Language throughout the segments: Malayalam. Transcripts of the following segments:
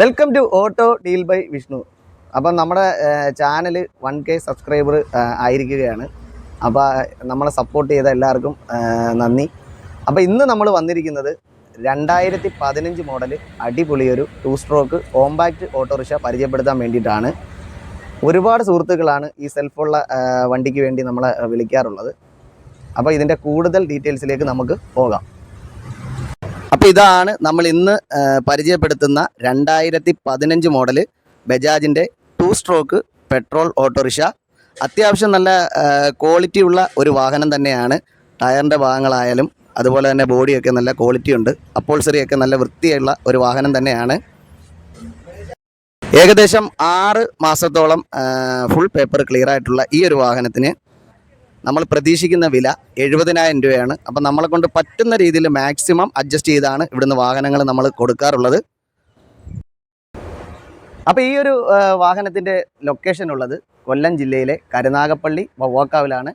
Welcome to auto deal by Vishnu അപ്പം നമ്മുടെ ചാനൽ വൺ കെ സബ്സ്ക്രൈബർ ആയിരിക്കുകയാണ്. അപ്പോൾ നമ്മളെ സപ്പോർട്ട് ചെയ്ത എല്ലാവർക്കും നന്ദി. അപ്പോൾ ഇന്ന് നമ്മൾ വന്നിരിക്കുന്നത് രണ്ടായിരത്തി പതിനഞ്ച് model അടിപൊളിയൊരു two stroke compact auto rickshaw പരിചയപ്പെടുത്താൻ വേണ്ടിയിട്ടാണ്. ഒരുപാട് സുഹൃത്തുക്കളാണ് ഈ സെൽഫുള്ള വണ്ടിക്ക് വേണ്ടി നമ്മളെ വിളിക്കാറുള്ളത്. അപ്പോൾ ഇതിന്റെ കൂടുതൽ ഡീറ്റെയിൽസിലേക്ക് നമുക്ക് പോകാം. അപ്പോൾ ഇതാണ് നമ്മൾ ഇന്ന് പരിചയപ്പെടുത്തുന്ന രണ്ടായിരത്തി പതിനഞ്ച് model ബജാജിന്റെ two stroke petrol auto rickshaw അത്യാവശ്യം നല്ല ക്വാളിറ്റി ഉള്ള ഒരു വാഹനം തന്നെയാണ്. ടയറിന്റെ ഭാഗങ്ങളായാലും അതുപോലെ തന്നെ ബോഡിയൊക്കെ നല്ല ക്വാളിറ്റി ഉണ്ട്. അപ്പോൾ അപ്പോൾസറിയൊക്കെ നല്ല വൃത്തിയുള്ള ഒരു വാഹനം തന്നെയാണ്. ഏകദേശം ആറ് മാസത്തോളം ഫുൾ പേപ്പർ ക്ലിയർ ആയിട്ടുള്ള ഈ ഒരു വാഹനത്തിന് നമ്മൾ പ്രതീക്ഷിക്കുന്ന വില എഴുപതിനായിരം രൂപയാണ്. അപ്പം നമ്മളെ കൊണ്ട് പറ്റുന്ന രീതിയിൽ മാക്സിമം അഡ്ജസ്റ്റ് ചെയ്താണ് ഇവിടുന്ന് വാഹനങ്ങൾ നമ്മൾ കൊടുക്കാറുള്ളത്. അപ്പോൾ ഈ ഒരു വാഹനത്തിന്റെ ലൊക്കേഷൻ ഉള്ളത് കൊല്ലം ജില്ലയിലെ കരുനാഗപ്പള്ളി വവ്വാക്കാവിലാണ്.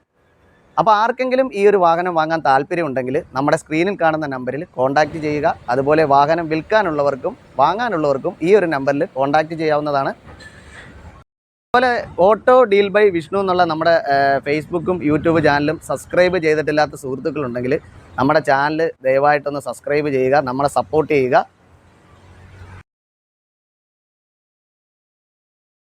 അപ്പോൾ ആർക്കെങ്കിലും ഈ ഒരു വാഹനം വാങ്ങാൻ താല്പര്യമുണ്ടെങ്കിൽ നമ്മുടെ സ്ക്രീനിൽ കാണുന്ന നമ്പറിൽ കോൺടാക്റ്റ് ചെയ്യുക. അതുപോലെ വാഹനം വിൽക്കാനുള്ളവർക്കും വാങ്ങാനുള്ളവർക്കും ഈ ഒരു നമ്പറിൽ കോൺടാക്റ്റ് ചെയ്യാവുന്നതാണ്. അതുപോലെ ഓട്ടോ ഡീൽ ബൈ വിഷ്ണു എന്നുള്ള നമ്മുടെ ഫേസ്ബുക്കും യൂട്യൂബ് ചാനലും സബ്സ്ക്രൈബ് ചെയ്തിട്ടില്ലാത്ത സുഹൃത്തുക്കളുണ്ടെങ്കിൽ നമ്മുടെ ചാനൽ ദയവായിട്ടൊന്ന് സബ്സ്ക്രൈബ് ചെയ്യുക നമ്മളെ സപ്പോർട്ട് ചെയ്യുക.